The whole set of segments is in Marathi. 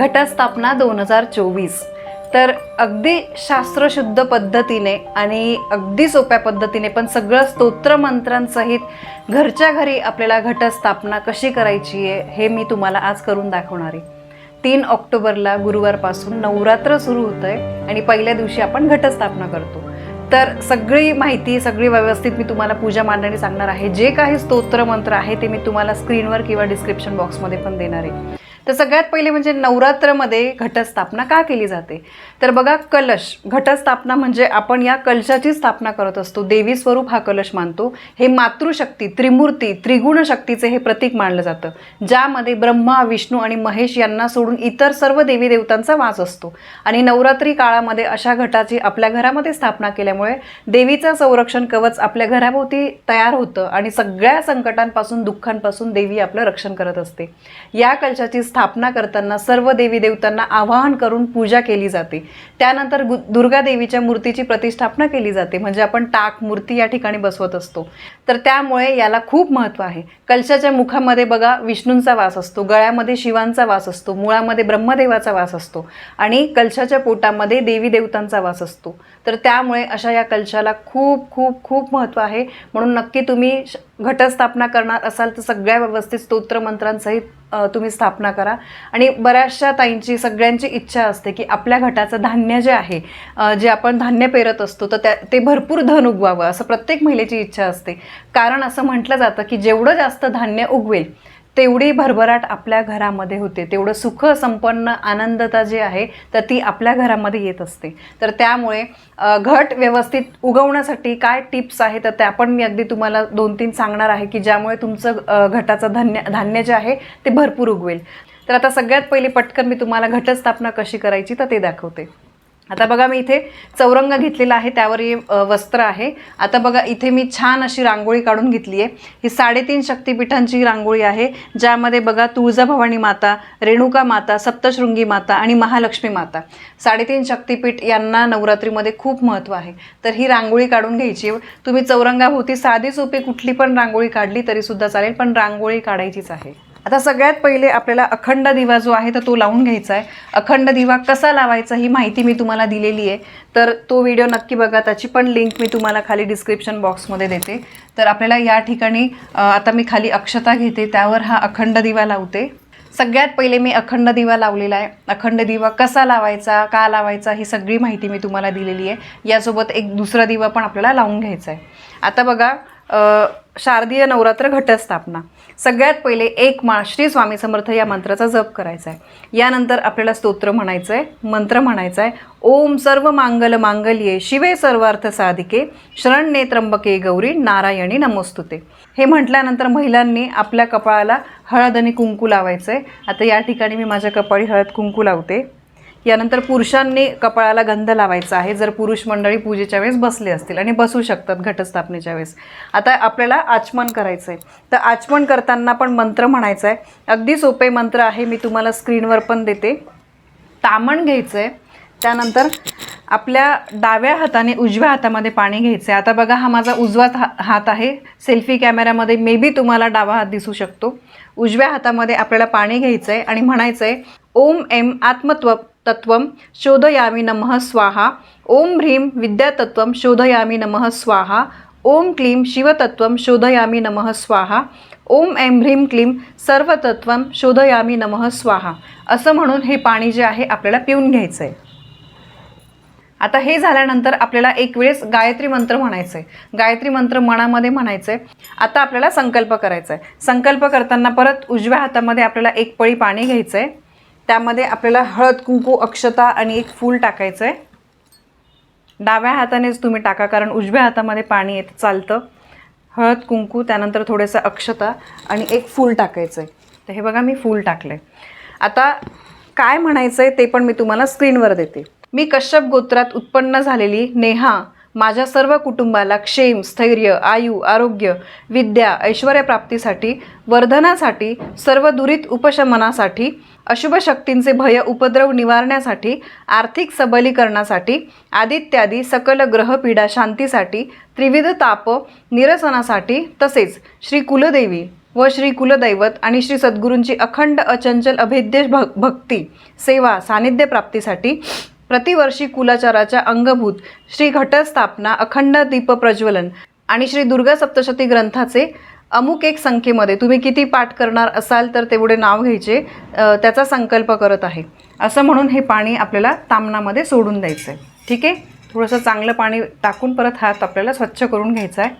घटस्थापना दोन हजार चोवीस. तर अगदी शास्त्रशुद्ध पद्धतीने आणि अगदी सोप्या पद्धतीने पण सगळं स्तोत्रमंत्रांसहित घरच्या घरी आपल्याला घटस्थापना कशी करायची आहे हे मी तुम्हाला आज करून दाखवणार आहे. तीन ऑक्टोबरला गुरुवारपासून नवरात्र सुरू होतं आहे आणि पहिल्या दिवशी आपण घटस्थापना करतो. तर सगळी माहिती सगळी व्यवस्थित मी तुम्हाला पूजा मांडणी सांगणार आहे. जे काही स्तोत्रमंत्र आहे ते मी तुम्हाला स्क्रीनवर किंवा डिस्क्रिप्शन बॉक्समध्ये पण देणार आहे. तर सगळ्यात पहिले म्हणजे नवरात्रमध्ये घटस्थापना का केली जाते? तर बघा कलश. घटस्थापना म्हणजे आपण या कलशाची स्थापना करत असतो. देवी स्वरूप हा कलश मानतो. हे मातृशक्ती त्रिमूर्ती त्रिगुण शक्तीचे हे प्रतीक मानलं जातं. ज्यामध्ये ब्रह्मा विष्णू आणि महेश यांना सोडून इतर सर्व देवी देवतांचा वास असतो. आणि नवरात्री काळामध्ये अशा घटाची आपल्या घरामध्ये स्थापना केल्यामुळे देवीचं संरक्षण कवच आपल्या घराभोवती तयार होतं आणि सगळ्या संकटांपासून दुःखांपासून देवी आपलं रक्षण करत असते. या कलशाची स्थापना स्थापना करताना सर्व देवी देवतांना आवाहन करून पूजा केली जाते. त्यानंतर गु दुर्गा देवीच्या मूर्तीची प्रतिष्ठापना केली जाते. म्हणजे आपण टाक मूर्ती या ठिकाणी बसवत असतो. तर त्यामुळे याला खूप महत्त्व आहे. कलशाच्या मुखामध्ये बघा विष्णूंचा वास असतो. गळ्यामध्ये शिवांचा वास असतो. मुळामध्ये ब्रह्मदेवाचा वास असतो. आणि कलशाच्या पोटामध्ये देवी देवतांचा वास असतो. तर त्यामुळे अशा या कलशाला खूप खूप खूप महत्त्व आहे. म्हणून नक्की तुम्ही श- घटस्थापना करणार असाल तर सगळ्या व्यवस्थित स्तोत्रमंत्रांसहित तुम्ही स्थापना करा. आणि बऱ्याचशा ताईंची सगळ्यांची इच्छा असते की आपल्या घटाचं धान्य जे आहे जे आपण धान्य पेरत असतो तर त्या ते भरपूर धन उगवावं असं प्रत्येक महिलेची इच्छा असते. कारण असं म्हटलं जातं की जेवढं जास्त धान्य उगवेल तेवढी भरभराट आपल्या घरामध्ये होते. तेवढं सुख संपन्न आनंदता जी आहे तर ती आपल्या घरामध्ये येत असते. तर त्यामुळे घट व्यवस्थित उगवण्यासाठी काय टिप्स आहे तर त्या पण मी अगदी तुम्हाला दोन तीन सांगणार आहे की ज्यामुळे तुमचं घटाचं धान्य धान्य जे आहे ते भरपूर उगवेल. तर आता सगळ्यात पहिले पटकन मी तुम्हाला घटस्थापना कशी करायची तर ते दाखवते. आता बघा मी इथे चौरंग घेतलेला आहे त्यावर हे वस्त्र आहे. आता बघा इथे मी छान अशी रांगोळी काढून घेतली आहे. ही साडेतीन शक्तीपीठांची रांगोळी आहे ज्यामध्ये बघा तुळजाभवानी माता रेणुका माता सप्तशृंगी माता आणि महालक्ष्मी माता. साडेतीन शक्तीपीठ यांना नवरात्रीमध्ये खूप महत्त्व आहे. तर ही रांगोळी काढून घ्यायची. तुम्ही चौरंगाभोवती साधी सोपी कुठली पण रांगोळी काढली तरीसुद्धा चालेल पण रांगोळी काढायचीच आहे. आता सगळ्यात पहिले आपल्याला अखंड दिवा जो आहे तर तो लावून घ्यायचा आहे. अखंड दिवा कसा लावायचा ही माहिती मी तुम्हाला दिलेली आहे. तर तो व्हिडिओ नक्की बघा त्याची पण लिंक मी तुम्हाला खाली डिस्क्रिप्शन बॉक्समध्ये देते. तर आपल्याला या ठिकाणी आता मी खाली अक्षता घेते त्यावर हा अखंड दिवा लावते. सगळ्यात पहिले मी अखंड दिवा लावलेला आहे. अखंड दिवा कसा लावायचा का लावायचा ही सगळी माहिती मी तुम्हाला दिलेली आहे. यासोबत एक दुसरा दिवा पण आपल्याला लावून घ्यायचा आहे. आता बघा शारदीय नवरात्र घटस्थापना. सगळ्यात पहिले एक माळ श्री स्वामी समर्थ या मंत्राचा जप करायचा आहे यानंतर आपल्याला स्तोत्र म्हणायचं आहे मंत्र म्हणायचा आहे ओम सर्व मांगल मांगल्ये शिवे सर्वार्थ साधिके शरण्ये त्र्यंबके गौरी नारायणी नमोस्तुते. हे म्हटल्यानंतर महिलांनी आपल्या कपाळाला हळद आणि कुंकू लावायचं आहे आता या ठिकाणी मी माझ्या कपाळी हळद कुंकू लावते. यानंतर पुरुषांनी कपाळाला गंध लावायचा आहे. जर पुरुष मंडळी पूजेच्या वेळेस बसले असतील आणि बसू शकतात घटस्थापनेच्या वेळेस. आता आपल्याला आचमन करायचं आहे तर आचमन करताना पण मंत्र म्हणायचा आहे अगदी सोपे मंत्र आहे. मी तुम्हाला स्क्रीनवर पण देते. तामण घ्यायचं आहे त्यानंतर आपल्या डाव्या हाताने उजव्या हातामध्ये पाणी घ्यायचं आहे आता बघा हा माझा उजवा हा हात आहे. सेल्फी कॅमेऱ्यामध्ये मे बी तुम्हाला डावा हात दिसू शकतो. उजव्या हातामध्ये आपल्याला पाणी घ्यायचं आहे आणि म्हणायचं आहे ओम एम आत्मत्व तत्वं शोधयामी नमः स्वाहा। ओम ह्रीं विद्यातत्वम शोधयामी नमः स्वाहा। ओम क्लीं शिवतत्वम शोधयामी नमः स्वाहा। ओम ऐं ह्रीं क्लीं सर्वतत्वम शोधयामी नमः स्वाहा। असं म्हणून हे पाणी जे आहे आपल्याला पिऊन घ्यायचं आहे आता हे झाल्यानंतर आपल्याला एक वेळेस गायत्री मंत्र म्हणायचं आहे गायत्री मंत्र मनामध्ये म्हणायचं आहे आता आपल्याला संकल्प करायचा आहे संकल्प करताना परत उजव्या हातामध्ये आपल्याला एक पळी पाणी घ्यायचं आहे त्यामध्ये आपल्याला हळद कुंकू अक्षता आणि एक फूल टाकायचं आहे डाव्या हातानेच तुम्ही टाका कारण उजव्या हातामध्ये पाणी येतं चालतं. हळद कुंकू त्यानंतर थोडंसं अक्षता आणि एक फूल टाकायचं आहे तर हे बघा मी फूल टाकलं आहे आता काय म्हणायचं आहे ते पण मी तुम्हाला स्क्रीनवर देते. मी कश्यप गोत्रात उत्पन्न झालेली नेहा माझ्या सर्व कुटुंबाला क्षेम स्थैर्य आयु आरोग्य विद्या ऐश्वर्यप्राप्तीसाठी वर्धनासाठी सर्व दुरीत उपशमनासाठी अशुभ शक्तींचे भय उपद्रव निवारण्यासाठी आर्थिक सबलीकरणासाठी आदित्यादी सकल ग्रहपीडा शांतीसाठी त्रिविध ताप निरसनासाठी तसेच श्री कुलदेवी व श्री कुलदैवत आणि श्री सद्गुरूंची अखंड अचंचल अभेद्य भ भक्ती सेवा सानिध्य प्राप्तीसाठी प्रतिवर्षी कुलाचाराच्या अंगभूत श्री घटस्थापना अखंड दीप प्रज्वलन आणि श्री दुर्गा सप्तशती ग्रंथाचे अमुक एक संख्येमध्ये तुम्ही किती पाठ करणार असाल तर तेवढे नाव घ्यायचे त्याचा संकल्प करत आहे. असं म्हणून हे पाणी आपल्याला तामणामध्ये सोडून द्यायचं आहे ठीक आहे? थोडंसं चांगलं पाणी टाकून परत हात आपल्याला स्वच्छ करून घ्यायचा आहे.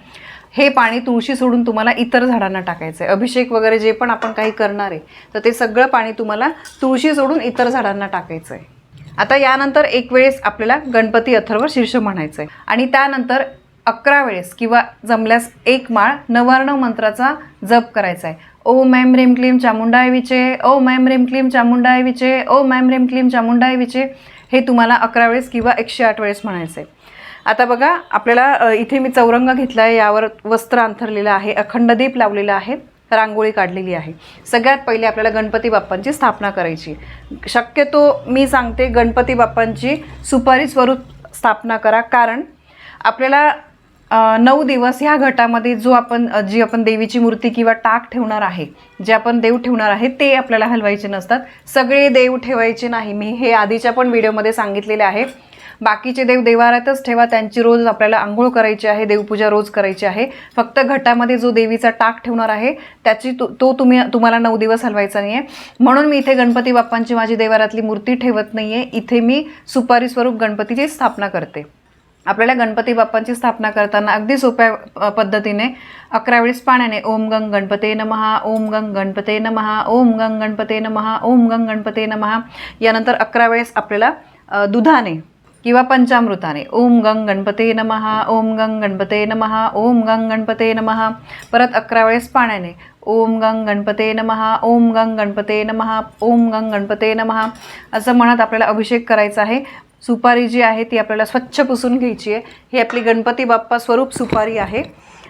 हे पाणी तुळशी सोडून तुम्हाला इतर झाडांना टाकायचं आहे अभिषेक वगैरे जे पण आपण काही करणार आहे तर ते सगळं पाणी तुम्हाला तुळशी सोडून इतर झाडांना टाकायचं आहे आता यानंतर एक वेळेस आपल्याला गणपती अथर्व शीर्ष म्हणायचं आहे आणि त्यानंतर अकरा वेळेस किंवा जमल्यास एक माळ नवर्ण मंत्राचा जप करायचा आहे ओ मॅम रेम क्लीम चामुंडाय विचे ओ मॅम रेम क्लीम चामुंडाय विचे ओ मॅम रेम क्लीम चामुंडाय विचे हे तुम्हाला अकरा वेळेस किंवा एकशे आठ वेळेस म्हणायचं आहे आता बघा आपल्याला इथे मी चौरंग घेतला आहे यावर वस्त्र अंथरलेलं आहे अखंड दीप लावलेला आहे. रांगोळी काढलेली आहे. सगळ्यात पहिले आपल्याला गणपती बाप्पांची स्थापना करायची. शक्यतो मी सांगते गणपती बाप्पांची सुपारी स्वरूप स्थापना करा. कारण आपल्याला नऊ दिवस ह्या घटामध्ये जो आपण जी आपण देवीची मूर्ती किंवा टाक ठेवणार आहे जे आपण देव ठेवणार आहे ते आपल्याला हलवायचे नसतात. सगळे देव ठेवायचे नाही. मी हे आधीच्या पण व्हिडिओमध्ये सांगितलेले आहे. बाकीचे देव देवारातच ठेवा त्यांची रोज आपल्याला आंघोळ करायची आहे देवपूजा रोज करायची आहे. फक्त घटामध्ये जो देवीचा टाक ठेवणार आहे त्याची तो तो तुम्ही तुम्हाला नऊ दिवस हलवायचा नाही आहे म्हणून मी इथे गणपती बाप्पांची माझी देवारातली मूर्ती ठेवत नाही आहे इथे मी सुपारी स्वरूप गणपतीची स्थापना करते. आपल्याला गणपती बाप्पांची स्थापना करताना अगदी सोप्या पद्धतीने अकरा वेळेस पाण्याने ओम गंग गणपते नमहा ओम गंग गणपते नमहा ओम गंग गणपते नमहा ओम गंग गणपते नमहा. यानंतर अकरा वेळेस आपल्याला दुधाने किंवा पंचामृताने. ओम गंग गणपते नमहा ओम गंग गणपते नमहा ओम गंग गणपते नमहा परत अकरा वेळेस पाण्याने. ओम गंग गणपते नमहा ओम गंग गणपते नमहा ओम गंग गणपते नमहा असं म्हणत आपल्याला अभिषेक करायचा आहे. सुपारी जी आहे ती आपल्याला स्वच्छ पुसून घ्यायची आहे. ही आपली गणपती बाप्पा स्वरूप सुपारी आहे.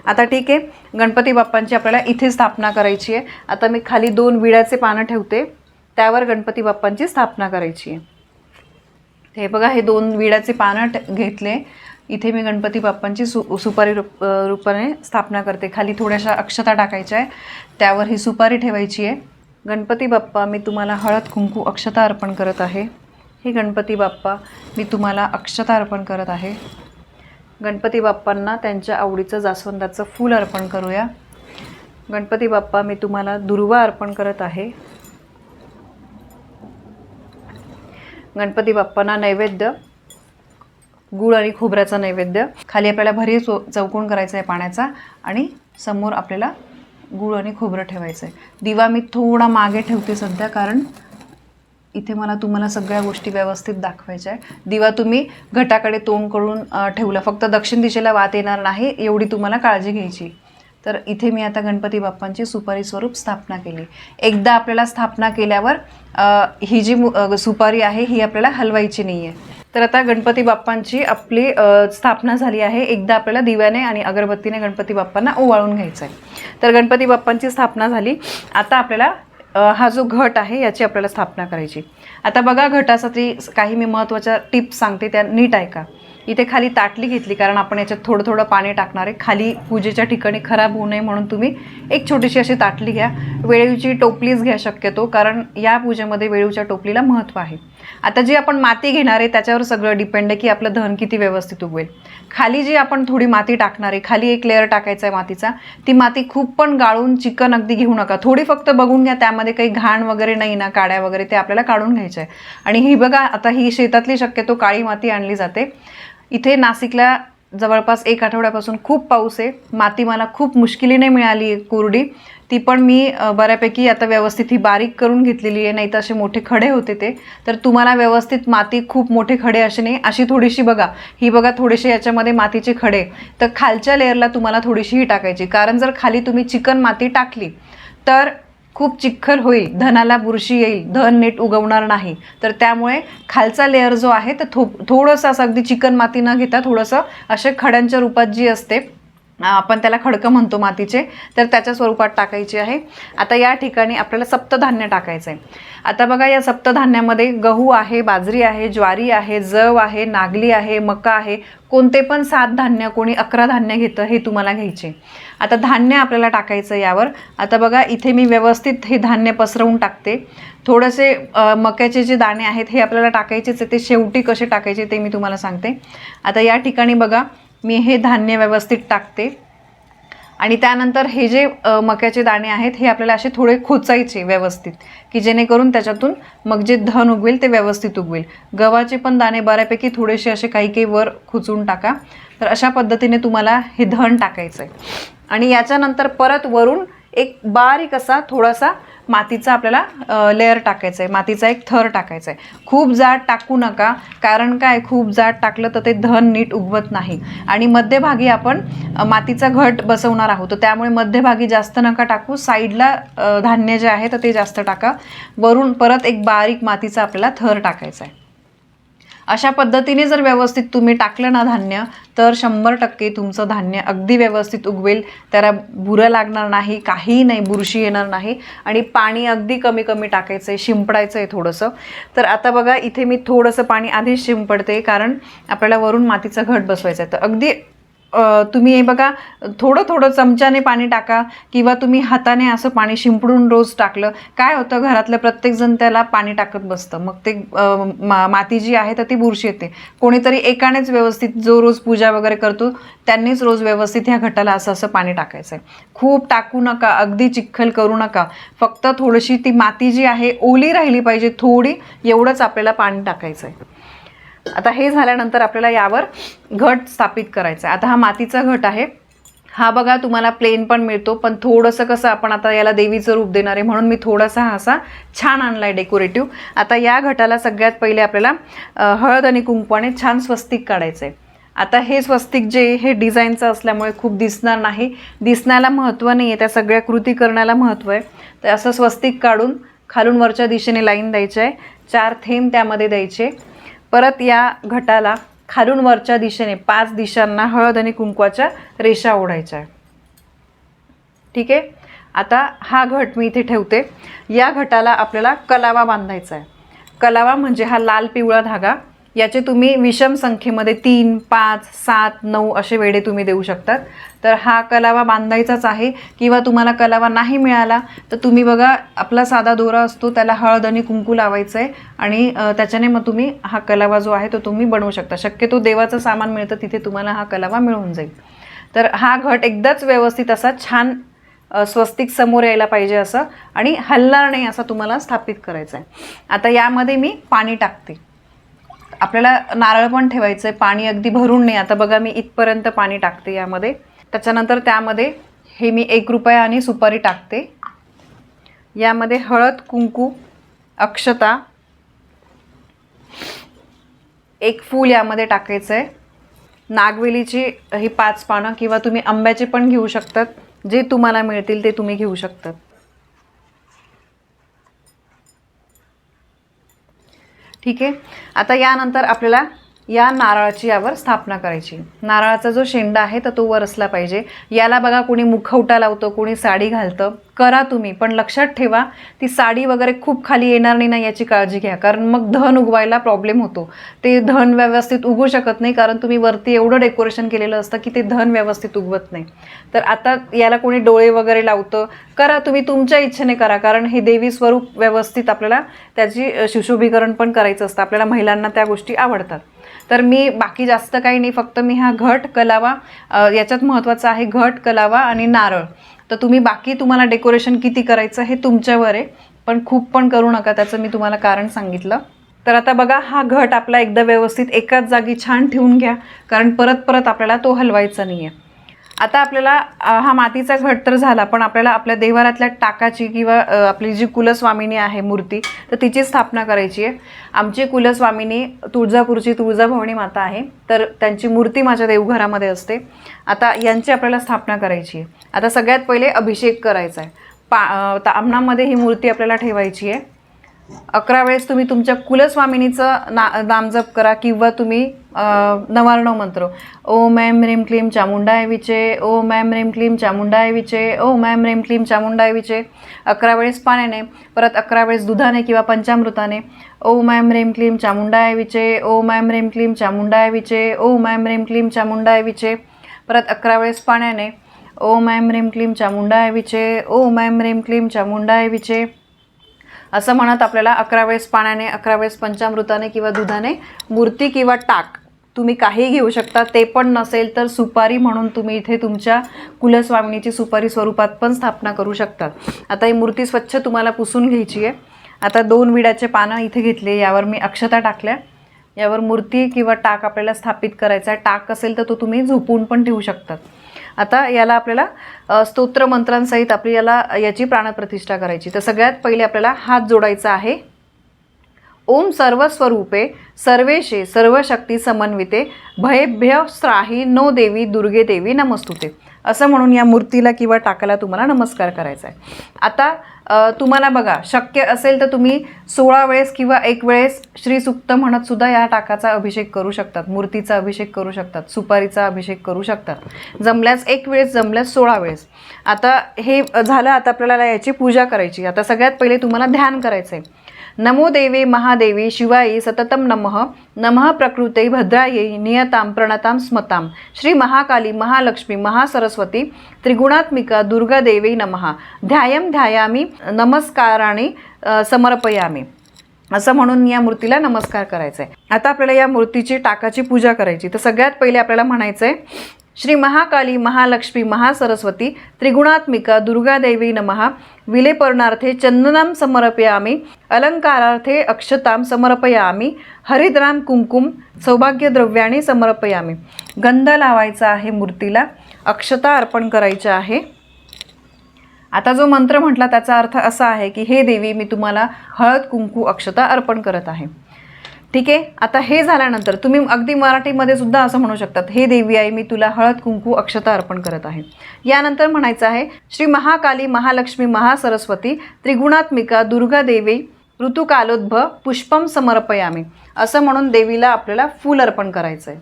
आता ठीक आहे. गणपती बाप्पांची आपल्याला इथे स्थापना करायची आहे. आता मी खाली दोन विड्याचे पानं ठेवते. त्यावर गणपती बाप्पांची स्थापना करायची आहे. हे बघा हे दोन विड्याचे पानं घेतले. इथे मी गणपती बाप्पांची सु सुपारी रूप रूपाने स्थापना करते. खाली थोड्याशा अक्षता टाकायच्या आहे त्यावर ही सुपारी ठेवायची आहे. गणपती बाप्पा मी तुम्हाला हळद कुंकू अक्षता अर्पण करत आहे. हे गणपती बाप्पा मी तुम्हाला अक्षता अर्पण करत आहे. गणपती बाप्पांना त्यांच्या आवडीचं जास्वंदाचं फूल अर्पण करूया. गणपती बाप्पा मी तुम्हाला दुर्वा अर्पण करत आहे. गणपती बाप्पांना नैवेद्य गूळ आणि खोबऱ्याचा नैवेद्य. खाली आपल्याला भरी चौ चौकोन करायचा आहे पाण्याचा आणि समोर आपल्याला गूळ आणि खोबरं ठेवायचं आहे दिवा मी थोडा मागे ठेवते सध्या कारण इथे मला तुम्हाला सगळ्या गोष्टी व्यवस्थित दाखवायच्या आहे दिवा तुम्ही घटाकडे तोंड करून ठेवला. फक्त दक्षिण दिशेला वात येणार नाही एवढी तुम्हाला काळजी घ्यायची. तर इथे मी आता गणपती बाप्पांची सुपारी स्वरूप स्थापना केली. एकदा आपल्याला स्थापना केल्यावर ही जी मु- सुपारी आहे ही आपल्याला हलवायची नाही आहे तर आता गणपती बाप्पांची आपली स्थापना झाली आहे. एकदा आपल्याला दिव्याने आणि अगरबत्तीने गणपती बाप्पांना ओवाळून घ्यायचं आहे तर गणपती बाप्पांची स्थापना झाली. आता आपल्याला हा जो घट आहे याची आपल्याला स्थापना करायची. आता बघा घटासाठी काही मी महत्त्वाच्या टिप्स सांगते त्या नीट ऐका. इथे खाली ताटली घेतली कारण आपण याच्यात थोडं थोडं पाणी टाकणार आहे. खाली पूजेच्या ठिकाणी खराब होऊ नये म्हणून तुम्ही एक छोटीशी अशी ताटली घ्या. वेळूची टोपलीच घ्या शक्यतो कारण या पूजेमध्ये वेळूच्या टोपलीला महत्त्व आहे. आता जी आपण माती घेणार आहे त्याच्यावर सगळं डिपेंड आहे की आपलं धन किती व्यवस्थित उगवेल. खाली जी आपण थोडी माती टाकणार आहे खाली एक लेअर टाकायचा आहे मातीचा ती माती खूप पण गाळून चिकन अगदी घेऊ नका. थोडी फक्त बघून घ्या त्यामध्ये काही घाण वगैरे नाही ना काड्या वगैरे ते आपल्याला काढून घ्यायचं आहे आणि ही बघा आता ही शेतातली शक्यतो काळी माती आणली जाते. इथे नाशिकला जवळपास एक आठवड्यापासून खूप पाऊस आहे. माती मला खूप मुश्किलीने मिळाली आहे कोरडी. ती पण मी बऱ्यापैकी आता व्यवस्थित ही बारीक करून घेतलेली आहे नाही तर असे मोठे खडे होते ते. तर तुम्हाला व्यवस्थित माती खूप मोठे खडे असे नाही अशी थोडीशी बघा. ही बघा थोडेसे याच्यामध्ये मातीचे खडे तर खालच्या लेअरला तुम्हाला थोडीशी ही टाकायची. कारण जर खाली तुम्ही चिकन माती टाकली तर खूप चिखल होईल धनाला बुरशी येईल धन नीट उगवणार नाही. तर त्यामुळे खालचा लेअर जो आहे तर थो थोडंसं असं अगदी चिकन माती न घेता थोडंसं असे खड्यांच्या रूपात जी असते आपण त्याला खडकं म्हणतो मातीचे तर त्याच्या स्वरूपात टाकायची आहे. आता या ठिकाणी आपल्याला सप्तधान्य टाकायचं आहे आता बघा या सप्तधान्यामध्ये गहू आहे बाजरी आहे ज्वारी आहे जव आहे नागली आहे मका आहे. कोणते पण सात धान्य कोणी अकरा धान्य घेतं हे तुम्हाला घ्यायचे. आता धान्य आपल्याला टाकायचं यावर. आता बघा इथे मी व्यवस्थित हे धान्य पसरवून टाकते. थोडेसे मक्याचे जे दाणे आहेत हे आपल्याला टाकायचेच आहे ते शेवटी कसे टाकायचे ते मी तुम्हाला सांगते. आता या ठिकाणी बघा मी हे धान्य व्यवस्थित टाकते. आणि त्यानंतर हे जे मक्याचे दाणे आहेत हे आपल्याला असे थोडे खोचायचे व्यवस्थित की जेणेकरून त्याच्यातून मग जे धन उगवेल ते व्यवस्थित उगवेल. गव्हाचे पण दाणे बऱ्यापैकी थोडेसे असे काही काही वर खुचून टाका. तर अशा पद्धतीने तुम्हाला हे धन टाकायचं आहे आणि याच्यानंतर परत वरून एक बारीक असा थोडासा मातीचा आपल्याला लेअर टाकायचा आहे मातीचा एक थर टाकायचा आहे खूप जाड टाकू नका कारण काय? खूप जाड टाकलं तर ते धन नीट उगवत नाही. आणि मध्यभागी आपण मातीचा घट बसवणार आहोत. तर त्यामुळे मध्यभागी जास्त नका टाकू. साईडला धान्य जे आहे तर ते जास्त टाका. वरून परत एक बारीक मातीचा आपल्याला थर टाकायचा आहे अशा पद्धतीने जर व्यवस्थित तुम्ही टाकलं ना धान्य तर शंभर टक्के तुमचं धान्य अगदी व्यवस्थित उगवेल. त्याला बुरं लागणार नाही काहीही नाही बुरशी येणार नाही. आणि पाणी अगदी कमी कमी टाकायचं आहे शिंपडायचं आहे थोडंसं. तर आता बघा इथे मी थोडंसं पाणी आधीच शिंपडते कारण आपल्याला वरून मातीचा घट बसवायचा आहे. तर अगदी तुम्ही हे बघा थोडं थोडं चमच्याने पाणी टाका किंवा तुम्ही हाताने असं पाणी शिंपडून रोज टाकलं काय होतं घरातलं प्रत्येकजण त्याला पाणी टाकत बसतं. मग ते मा माती जी आहे तर ती बुरशी येते. कोणीतरी एकानेच व्यवस्थित जो रोज पूजा वगैरे करतो त्यांनीच रोज व्यवस्थित ह्या घटाला असं असं पाणी टाकायचं आहे. खूप टाकू नका अगदी चिखल करू नका. फक्त थोडीशी ती माती जी आहे ओली राहिली पाहिजे थोडी एवढंच आपल्याला पाणी टाकायचं आहे. आता हे झाल्यानंतर आपल्याला यावर घट स्थापित करायचा आहे. आता हा मातीचा घट आहे. हा बघा तुम्हाला प्लेन पण मिळतो पण थोडंसं कसं आपण आता याला देवीचं रूप देणार आहे म्हणून मी थोडासा हा असा छान आणला आहे डेकोरेटिव्ह आता या घटाला सगळ्यात पहिले आपल्याला हळद आणि कुंकवाने छान स्वस्तिक काढायचं आहे. आता हे स्वस्तिक जे हे डिझाईनचं असल्यामुळे खूप दिसणार नाही. दिसण्याला महत्त्व नाही आहे त्या सगळ्या कृती करण्याला महत्त्व आहे. तर असं स्वस्तिक काढून खालून वरच्या दिशेने लाईन द्यायची आहे. चार थेंब त्यामध्ये द्यायचे. परत या घटाला खालून वरच्या दिशेने पाच दिशांना हळद आणि कुंकवाच्या रेषा ओढायच्या आहे ठीक आहे? आता हा घट मी इथे ठेवते. या घटाला आपल्याला कलावा बांधायचा आहे. कलावा म्हणजे हा लाल पिवळा धागा. याचे तुम्ही विषम संख्येमध्ये तीन पाच सात नऊ असे वेडे तुम्ही देऊ शकतात. तर हा कलावा बांधायचाच आहे. किंवा तुम्हाला कलावा नाही मिळाला तर तुम्ही बघा आपला साधा दोरा असतो त्याला हळद आणि कुंकू लावायचं आहे आणि त्याच्याने मग तुम्ही हा कलावा जो आहे तो तुम्ही बनवू शकता. शक्यतो देवाचं सामान मिळतं तिथे तुम्हाला हा कलावा मिळून जाईल. तर हा घट एकदाच व्यवस्थित असा छान स्वस्तिक समोर यायला पाहिजे असं. आणि हलणार नाही असं तुम्हाला स्थापित करायचं आहे आता यामध्ये मी पाणी टाकते. आपल्याला नारळ पण ठेवायचं आहे पाणी अगदी भरून नाही. आता बघा मी इथपर्यंत पाणी टाकते यामध्ये. त्याच्यानंतर त्यामध्ये हे मी एक रुपया आणि सुपारी टाकते. यामध्ये हळद कुंकू अक्षता एक फूल यामध्ये टाकायचं आहे नागवेलीची ही पाच पानं किंवा तुम्ही आंब्याचे पण घेऊ शकतात. जे तुम्हाला मिळतील ते तुम्ही घेऊ शकतात. ठीक आहे? आता यानंतर आपल्याला या नारळाची यावर स्थापना करायची. नारळाचा जो शेंडा आहे तर तो वर असला पाहिजे. याला बघा कोणी मुखवटा लावतो कोणी साडी घालतं. करा तुम्ही पण लक्षात ठेवा ती साडी वगैरे खूप खाली येणार नाही ना याची काळजी घ्या. कारण मग धन उगवायला प्रॉब्लेम होतो. ते धन व्यवस्थित उगू शकत नाही कारण तुम्ही वरती एवढं डेकोरेशन केलेलं असतं की ते धन व्यवस्थित उगवत नाही. तर आता याला कोणी डोळे वगैरे लावतं करा तुम्ही तुमच्या इच्छेने करा. कारण हे देवी स्वरूप व्यवस्थित आपल्याला त्याची अ, सुशोभीकरण पण करायचं असतं. आपल्याला महिलांना त्या गोष्टी आवडतात. तर मी बाकी जास्त काही नाही फक्त मी हा घट कलावा याच्यात महत्त्वाचं आहे घट कलावा आणि नारळ. तर तुम्ही बाकी तुम्हाला डेकोरेशन किती करायचं हे तुमच्यावर आहे पण खूप पण करू नका त्याचं मी तुम्हाला कारण सांगितलं. तर आता बघा हा घट आपला एकदा व्यवस्थित एकाच जागी छान ठेवून घ्या कारण परत परत आपल्याला तो हलवायचा नाही आहे आता आपल्याला हा मातीचा घट तर झाला पण आपल्याला आपल्या देवारातल्या टाकाची किंवा आपली जी कुलस्वामिनी आहे मूर्ती तर तिची स्थापना करायची आहे. आमची कुलस्वामिनी तुळजापूरची तुळजाभवानी माता आहे तर त्यांची मूर्ती माझ्या देवघरामध्ये असते. आता यांची आपल्याला स्थापना करायची आहे. आता सगळ्यात पहिले अभिषेक करायचा आहे. पा तामणामध्ये ही मूर्ती आपल्याला ठेवायची आहे. अकरा वेळेस तुम्ही तुमच्या कुलस्वामिनीचं ना नामजप करा किंवा तुम्ही नवार्णव मंत्र. ओम ऐम रेम क्लीम चामुंडाय विचे ओम ऐम रेम क्लीम चामुंडाय विचे ओम ऐम रेम क्लीम चामुंडाय विचे. अकरा वेळेस पाण्याने परत अकरा वेळेस दुधाने किंवा पंचामृताने. ओम ऐम रेम क्लीम चामुंडाय विचे ओम ऐम रेम क्लीम चामुंडाय विचे ओम ऐम रेम क्लीम चामुंडाय विचे. परत अकरा वेळेस पाण्याने ओम ऐम रेम क्लीम चामुंडाय विचे ओम ऐम रेम क्लीम चामुंडाय विचे. असं म्हणत आपल्याला अकरा वेळेस पाण्याने अकरा वेळेस पंचामृताने किंवा दुधाने मूर्ती किंवा टाक तुम्ही काही घेऊ शकता. ते पण नसेल तर सुपारी म्हणून तुम्ही इथे तुमच्या कुलस्वामिनीची सुपारी स्वरूपात पण स्थापना करू शकतात. आता ही मूर्ती स्वच्छ तुम्हाला पुसून घ्यायची आहे. आता दोन विड्याचे पानं इथे घेतले यावर मी अक्षता टाकल्या. यावर मूर्ती किंवा टाक आपल्याला स्थापित करायचा आहे. टाक असेल तर तो तुम्ही झोपून पण ठेवू शकतात. आता याला आपल्याला स्तोत्र मंत्रांसहित आपली याला याची प्राणप्रतिष्ठा करायची. तर सगळ्यात पहिले आपल्याला हात जोडायचा आहे. ओम सर्वस्वरूपे सर्वेशे सर्वशक्ती समन्विते भयभ्य स्त्राही नो देवी दुर्गे देवी नमस्तुते. असं म्हणून या मूर्तीला किंवा टाकाला तुम्हाला नमस्कार करायचा आहे. आता तुम्हाला बघा शक्य असेल तर तुम्ही सोळा वेळेस किंवा एक वेळेस श्रीसुक्त म्हणत सुद्धा या टाकाचा अभिषेक करू शकतात. मूर्तीचा अभिषेक करू शकतात. सुपारीचा अभिषेक करू शकतात. जमल्यास एक वेळेस जमल्यास सोळा वेळेस. आता हे झालं आता आपल्याला याची पूजा करायची. आता सगळ्यात पहिले तुम्हाला ध्यान करायचं आहे नमो देवे महादेवी शिवाई सततम नमः. नमः प्रकृते भद्रायै नियतां प्रणतां स्मतां. श्री महाकाली महालक्ष्मी महासरस्वती त्रिगुणात्मिका दुर्गादेवी नमः. ध्यायं ध्यायामी नमस्काराने समर्पयामी. असं म्हणून या मूर्तीला नमस्कार करायचा आहे आता आपल्याला या मूर्तीची टाकाची पूजा करायची. तर सगळ्यात पहिले आपल्याला म्हणायचं आहे श्री महाकाली महालक्ष्मी महासरस्वती त्रिगुणात्मिका दुर्गादेवी नमः. विलेपर्णार्थे चंदनां समर्पयामि अलंकारार्थे अक्षतां समर्पयामि हरिद्राम कुंकुम सौभाग्यद्रव्याने समर्पयामि. गंध लावायचा आहे मूर्तीला अक्षता अर्पण करायच्या आहे. आता जो मंत्र म्हटला त्याचा अर्थ असा आहे की हे देवी मी तुम्हाला हळद कुंकू अक्षता अर्पण करत आहे. ठीक आहे? आता हे झाल्यानंतर तुम्ही अगदी मराठीमध्ये सुद्धा असं म्हणू शकतात हे देवी आई मी तुला हळद कुंकू अक्षता अर्पण करत आहे. यानंतर म्हणायचं आहे श्री महाकाली महालक्ष्मी महासरस्वती त्रिगुणात्मिका दुर्गा देवी ऋतुकालोद्भ पुष्पम समर्पयामी. असं म्हणून देवीला आपल्याला फूल अर्पण करायचं आहे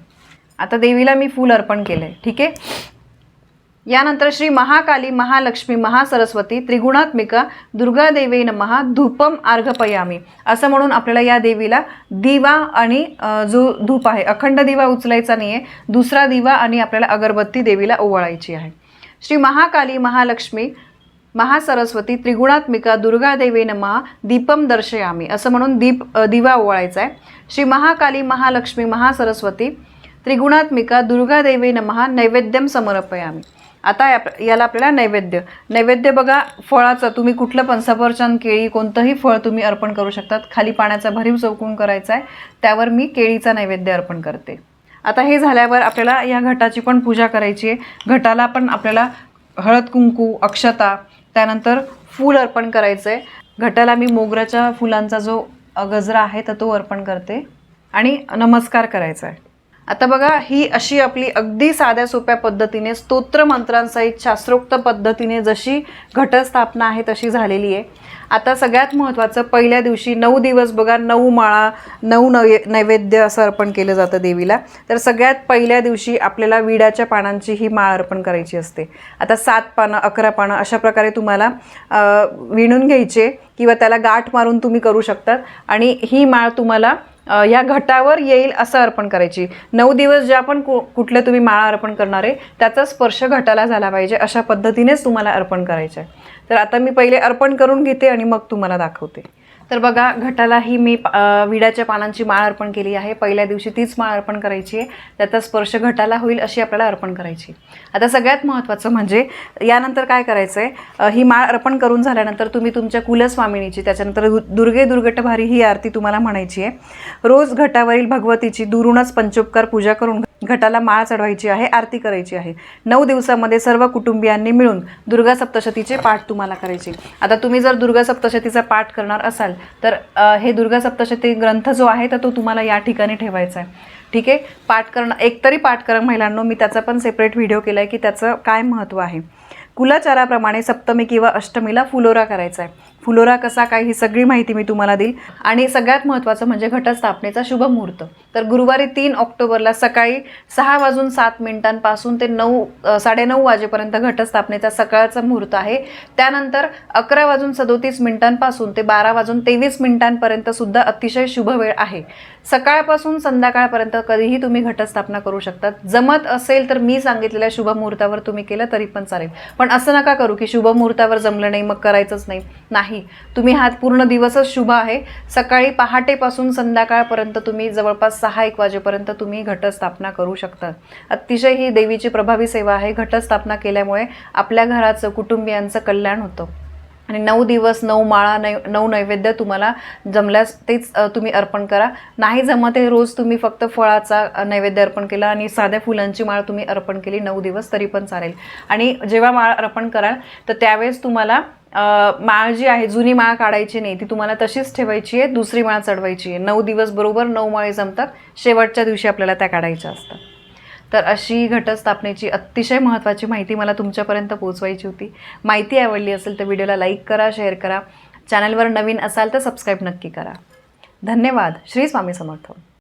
आता देवीला मी फूल अर्पण केलं आहे ठीक आहे? यानंतर श्री महाकाली महालक्ष्मी महासरस्वती त्रिगुणात्मिका दुर्गा देवी नमहा धूपम अर्घपयामी असं म्हणून आपल्याला या देवीला दिवा आणि जो धूप आहे अखंड दिवा उचलायचा नाही आहे दुसरा दिवा आणि आपल्याला अगरबत्ती देवीला ओवाळायची आहे. श्री महाकाली महालक्ष्मी महासरस्वती त्रिगुणात्मिका दुर्गा देवी नमः दीपम दर्शयामी. असं म्हणून दीप दिवा ओवाळायचा आहे. श्री महाकाली महालक्ष्मी महासरस्वती त्रिगुणात्मिका दुर्गा देवी नमः नैवेद्यम समर्पयामी. आता या- याला आपल्याला नैवेद्य. नैवेद्य बघा फळाचं. तुम्ही कुठलं पण सफरचंद केळी कोणतंही फळ तुम्ही अर्पण करू शकतात. खाली पाण्याचा भरीव चौकून करायचा आहे. त्यावर मी केळीचा नैवेद्य अर्पण करते. आता हे झाल्यावर आपल्याला या घटाची पण पूजा करायची आहे. घटाला पण आपल्याला हळद कुंकू अक्षता त्यानंतर फूल अर्पण करायचं आहे घटाला मी मोगऱ्याच्या फुलांचा जो गजरा आहे तर तो अर्पण करते. आणि नमस्कार करायचा आहे. आता बघा ही अशी आपली अगदी साध्या सोप्या पद्धतीने स्तोत्र मंत्रांसहित शास्त्रोक्त पद्धतीने जशी घटस्थापना आहे तशी झालेली आहे. आता सगळ्यात महत्त्वाचं पहिल्या दिवशी नऊ दिवस बघा नऊ माळा नऊ नवे नैवेद्य असं अर्पण केलं जातं देवीला. तर सगळ्यात पहिल्या दिवशी आपल्याला विड्याच्या पानांची ही माळ अर्पण करायची असते. आता सात पानं अकरा पानं अशा प्रकारे तुम्हाला विणून घ्यायचे किंवा त्याला गाठ मारून तुम्ही करू शकतात. आणि ही माळ तुम्हाला ह्या या घटावर येईल असं अर्पण करायची. नऊ दिवस ज्या पण कु कुठले तुम्ही माळा अर्पण करणार आहे त्याचा स्पर्श घटाला झाला पाहिजे अशा पद्धतीनेच तुम्हाला अर्पण करायचं आहे तर आता मी पहिले अर्पण करून घेते आणि मग तुम्हाला दाखवते. तर बघा घटाला ही मी विड्याच्या पानांची माळ अर्पण केली आहे. पहिल्या दिवशी तीच माळ अर्पण करायची आहे. त्याचा स्पर्श घटाला होईल अशी आपल्याला अर्पण करायची आता सगळ्यात महत्त्वाचं म्हणजे यानंतर काय करायचं आहे ही माळ अर्पण करून झाल्यानंतर तुम्ही तुमच्या कुलस्वामिनीची त्याच्यानंतर दु- दुर्गे दुर्गटभारी ही आरती तुम्हाला म्हणायची आहे. रोज घटावरील भगवतीची दुरूनच पंचोपकार पूजा करून घटाला माळ चढवायची आहे आरती करायची आहे. नऊ दिवसामध्ये सर्व कुटुंबियांनी मिळून दुर्गा सप्तशतीचे पाठ तुम्हाला करायचे. आता तुम्ही जर दुर्गा सप्तशतीचा पाठ करणार असाल तर हे दुर्गा सप्तशती ग्रंथ जो आहे तर तो तुम्हाला या ठिकाणी ठेवायचा आहे. ठीक आहे? पाठ करणं एकतरी पाठ करा महिलांनो मी त्याचा पण सेपरेट व्हिडिओ केला आहे की त्याचं काय महत्त्व आहे. कुलाचाराप्रमाणे सप्तमी किंवा अष्टमीला फुलोरा करायचा आहे. फुलोरा कसा काय ही सगळी माहिती मी तुम्हाला देईल. आणि सगळ्यात महत्त्वाचं म्हणजे घटस्थापनेचा शुभ मुहूर्त. तर गुरुवारी तीन ऑक्टोबरला सकाळी सहा वाजून सात मिनिटांपासून ते नऊ साडेनऊ वाजेपर्यंत घटस्थापनेचा सकाळचा मुहूर्त आहे. त्यानंतर अकरा वाजून सदोतीस मिनिटांपासून ते बारा वाजून तेवीस मिनिटांपर्यंत सुद्धा अतिशय शुभ वेळ आहे. सकाळपासून संध्याकाळपर्यंत कधीही तुम्ही घटस्थापना करू शकता. जमत असेल तर मी सांगितलेल्या शुभ मुहूर्तावर तुम्ही केलं तरी पण चालेल. पण असं नका करू की शुभ मुहूर्तावर जमलं नाही मग करायचंच नाही. नाही. तुम्ही हा पूर्ण दिवसच शुभ आहे. सकाळी पहाटेपासून संध्याकाळपर्यंत तुम्ही जवळपास सहा एक वाजेपर्यंत तुम्ही घटस्थापना करू शकता. अतिशय ही देवीची प्रभावी सेवा आहे. घटस्थापना केल्यामुळे आपल्या घराचं कुटुंबियांचं कल्याण होतं. आणि नऊ दिवस नऊ माळा नै नऊ नैवेद्य तुम्हाला जमल्यास तेच तुम्ही अर्पण करा. नाही जमत आहे रोज तुम्ही फक्त फळाचा नैवेद्य अर्पण केला आणि साध्या फुलांची माळ तुम्ही अर्पण केली नऊ दिवस तरी पण चालेल. आणि जेव्हा माळ अर्पण कराल तर त्यावेळेस तुम्हाला माळ जी आहे जुनी माळ काढायची नाही ती तुम्हाला तशीच ठेवायची आहे दुसरी माळ चढवायची आहे. नऊ दिवस बरोबर नऊ माळे जमतात शेवटच्या दिवशी आपल्याला त्या काढायच्या असतात. तर अशी घटस्थापनेची अतिशय महत्त्वाची माहिती मला तुमच्यापर्यंत पोहोचवायची होती. माहिती आवडली असेल तर व्हिडिओला लाईक करा शेअर करा. चॅनलवर नवीन असाल तर सबस्क्राईब नक्की करा. धन्यवाद. श्री स्वामी समर्थ.